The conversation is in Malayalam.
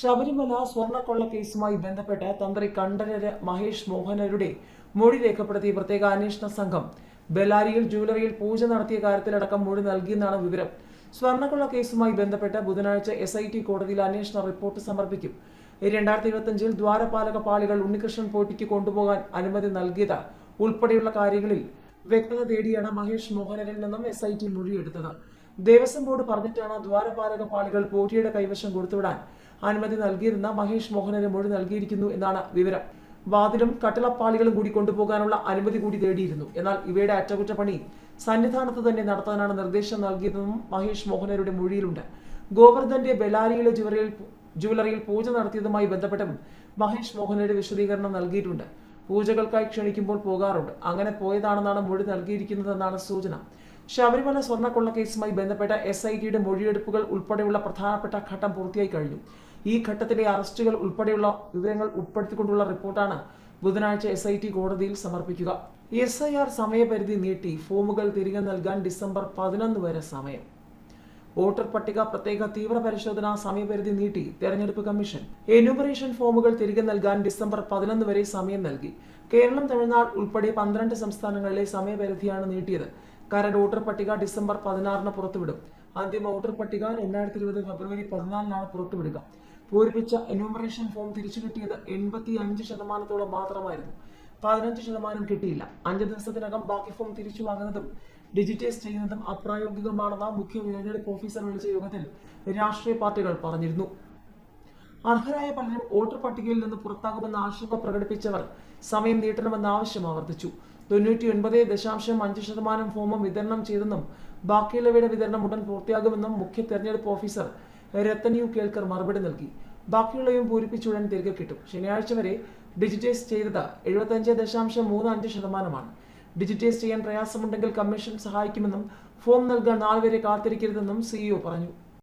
ശബരിമല സ്വർണക്കൊള്ള കേസുമായി ബന്ധപ്പെട്ട് തന്ത്രി കണ്ഠരര് മഹേഷ് മോഹനരുടെ മൊഴി രേഖപ്പെടുത്തിയ പ്രത്യേക അന്വേഷണ സംഘം ബെല്ലാരിയിൽ ജ്വല്ലറിയിൽ പൂജ നടത്തിയ കാര്യത്തിലടക്കം മൊഴി നൽകിയെന്നാണ് വിവരം. സ്വർണക്കൊള്ള കേസുമായി ബന്ധപ്പെട്ട് ബുധനാഴ്ച എസ് ഐ ടി കോടതിയിൽ അന്വേഷണ റിപ്പോർട്ട് സമർപ്പിക്കും. രണ്ടായിരത്തി ഇരുപത്തിയഞ്ചിൽ ദ്വാരപാലക പാളികൾ ഉണ്ണികൃഷ്ണൻ പോറ്റിക്ക് കൊണ്ടുപോകാൻ അനുമതി നൽകിയത് ഉൾപ്പെടെയുള്ള കാര്യങ്ങളിൽ വ്യക്തത തേടിയാണ് മഹേഷ് മോഹനരിൽ നിന്നും എസ് ഐ ടി മൊഴിയെടുത്തത്. ദേവസ്വം ബോർഡ് പറഞ്ഞിട്ടാണ് ദ്വാരപാലക പാളികൾ പോറ്റിയുടെ കൈവശം കൊടുത്തുവിടാൻ അനുമതി നൽകിയിരുന്ന മഹേഷ് മോഹനന് മൊഴി നൽകിയിരിക്കുന്നു എന്നാണ് വിവരം. വാതിലും കട്ടിളപ്പാളികളും കൂടി കൊണ്ടുപോകാനുള്ള അനുമതി കൂടി തേടിയിരുന്നു. എന്നാൽ ഇവയുടെ അറ്റകുറ്റപ്പണി സന്നിധാനത്ത് തന്നെ നടത്താനാണ് നിർദ്ദേശം നൽകിയതെന്നും മഹേഷ് മോഹനരുടെ മൊഴിയിലുണ്ട്. ഗോവർദ്ധന്റെ ബെലാരിയിലെ ജുവലറിയിൽ ജുവലറിയിൽ പൂജ നടത്തിയതുമായി ബന്ധപ്പെട്ടും മഹേഷ് മോഹനയുടെ വിശദീകരണം നൽകിയിട്ടുണ്ട്. പൂജകൾക്കായി ക്ഷണിക്കുമ്പോൾ പോകാറുണ്ട്. അങ്ങനെ പോയതാണെന്നാണ് മൊഴി നൽകിയിരിക്കുന്നതെന്നാണ് സൂചന. ശബരിമല സ്വർണക്കൊള്ള കേസുമായി ബന്ധപ്പെട്ട എസ് ഐ ടിയുടെ മൊഴിയെടുപ്പുകൾ ഉൾപ്പെടെയുള്ള പ്രധാനപ്പെട്ട ഘട്ടം പൂർത്തിയായി കഴിഞ്ഞു. ഈ ഘട്ടത്തിലെ അറസ്റ്റുകൾ ഉൾപ്പെടെയുള്ള വിവരങ്ങൾ ഉൾപ്പെടുത്തിക്കൊണ്ടുള്ള റിപ്പോർട്ടാണ് ബുധനാഴ്ച എസ് ഐ ടി കോടതിയിൽ സമർപ്പിക്കുക. എസ് ഐ ആർ സമയപരിധി നീട്ടി ഫോമുകൾ തിരികെ നൽകാൻ ഡിസംബർ പതിനൊന്ന് വരെ സമയം. വോട്ടർ പട്ടിക പ്രത്യേക തീവ്ര പരിശോധന സമയപരിധി നീട്ടി തെരഞ്ഞെടുപ്പ് കമ്മീഷൻ. എന്യൂമറേഷൻ ഫോമുകൾ തിരികെ നൽകാൻ ഡിസംബർ പതിനൊന്ന് വരെ സമയം നൽകി. കേരളം തമിഴ്നാട് ഉൾപ്പെടെ പന്ത്രണ്ട് സംസ്ഥാനങ്ങളിലെ സമയപരിധിയാണ് നീട്ടിയത്. കരട് വോട്ടർ പട്ടിക ഡിസംബർ പതിനാറിന് പുറത്തുവിടും. അന്തിമ വോട്ടർ പട്ടിക രണ്ടായിരത്തി ഇരുപത് ഫെബ്രുവരി പതിനാലിനാണ് പുറത്തുവിടുക. പൂരിപ്പിച്ച എന്യൂമറേഷൻ ഫോം തിരിച്ചു കിട്ടിയത് എൺപത്തി അഞ്ച് ശതമാനത്തോളം മാത്രമായിരുന്നു. പതിനഞ്ച് ശതമാനം കിട്ടിയില്ല. അഞ്ച് ദിവസത്തിനകം ബാക്കി ഫോം തിരിച്ചു വാങ്ങുന്നതും ഡിജിറ്റൈസ് ചെയ്യുന്നതും അപ്രായോഗികമാണെന്ന് മുഖ്യ തിരഞ്ഞെടുപ്പ് ഓഫീസർ വിളിച്ച യോഗത്തിൽ രാഷ്ട്രീയ പാർട്ടികൾ പറഞ്ഞിരുന്നു. അർഹരായ പലരും വോട്ടർ പട്ടികയിൽ നിന്ന് പുറത്താകുമെന്ന ആശങ്ക പ്രകടിപ്പിച്ചവർ സമയം നീട്ടണമെന്ന ആവശ്യം ആവർത്തിച്ചു. തൊണ്ണൂറ്റി ഒൻപത് ദശാംശം അഞ്ച് ശതമാനം ഫോമും വിതരണം ചെയ്തെന്നും ബാക്കിയുള്ളവയുടെ വിതരണം ഉടൻ പൂർത്തിയാകുമെന്നും മുഖ്യ തെരഞ്ഞെടുപ്പ് ഓഫീസർ രത്തന്യു കേൾക്കർ മറുപടി നൽകി. ബാക്കിയുള്ളവയും പൂരിപ്പിച്ചുടൻ തിരികെ കിട്ടും. ശനിയാഴ്ച വരെ ഡിജിറ്റൈസ് ചെയ്തത് എഴുപത്തഞ്ച് ദശാംശം മൂന്ന് അഞ്ച് ശതമാനമാണ്. ഡിജിറ്റൈസ് ചെയ്യാൻ പ്രയാസമുണ്ടെങ്കിൽ കമ്മീഷൻ സഹായിക്കുമെന്നും ഫോം നൽകാൻ നാളെ വരെ കാത്തിരിക്കരുതെന്നും സിഇഒ പറഞ്ഞു.